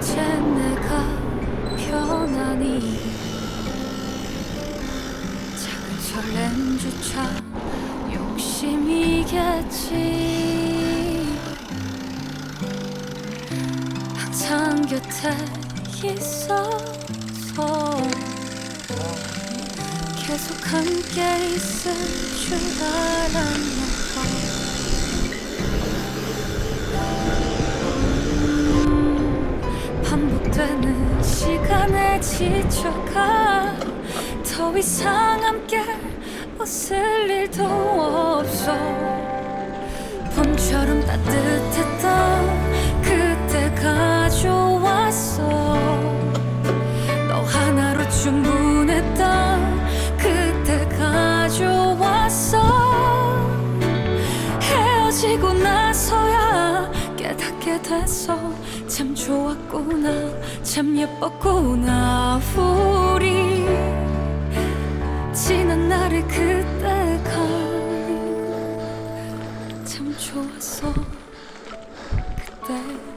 이제 내가 편하니? 작은 설렘조차 욕심이겠지. 항상 곁에 있어서 계속 함께 있을 줄 알았나 지쳐가 더 이상 함께 웃을 일도 없어. 봄처럼 따뜻했던 그때가 좋았어. 너 하나로 충분했던 그때가 좋았어. 헤어지고 나서야 깨닫게 됐어 참 좋았구나 참 예뻤구나 우리 지난 날의 그때가 참 좋았어 그때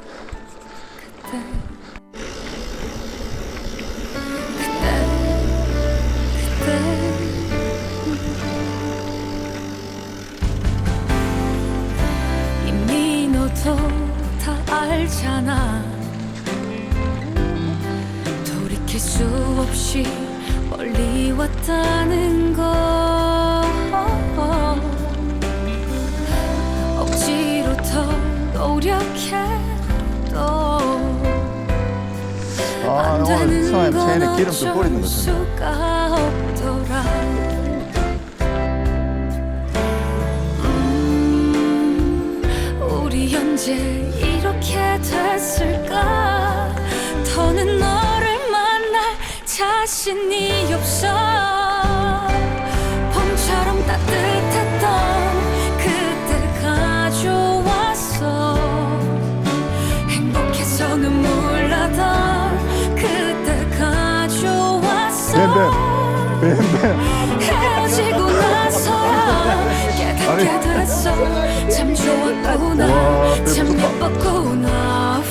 수 없이 멀리 왔다는 거. 억지로 더 노력해도 아, 안 오늘 되는 건 체인에 기름 좀 뿌리는 어쩔 거. 수가 없더라. 음, 우리 언제 이렇게 됐을까? 더는 만날 자신이 없어. 봄처럼 따뜻했던 그때가 좋았어. 행복해서 눈물 나던 그때가 좋았어. 뱀뱀. 헤어지고 나서야 깨닫게 됐어. 참 좋았구나. 와, 참. 예뻤구나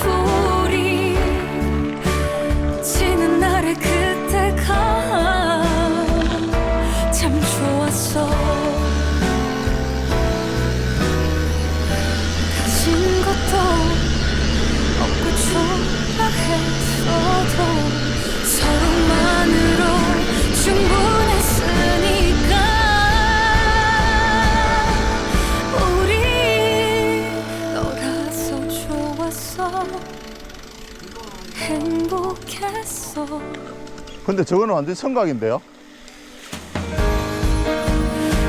근데 저거는 완전 성각인데요?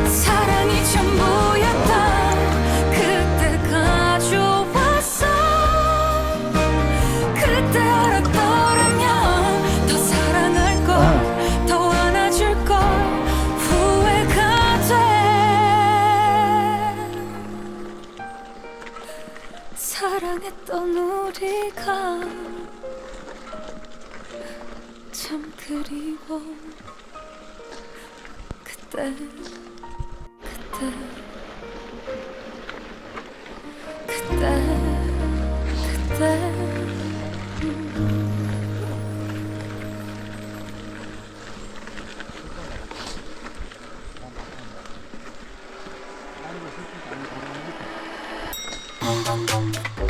사랑이 전부였던 그때가 좋았어. 그때 알았더라면 더 사랑할 걸더 안아줄 걸 후회가 돼. 사랑했던 우리가 그리워 그때 그때 그때 그때 음.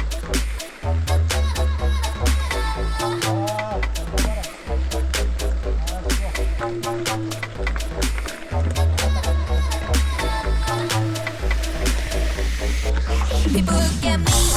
people look at me.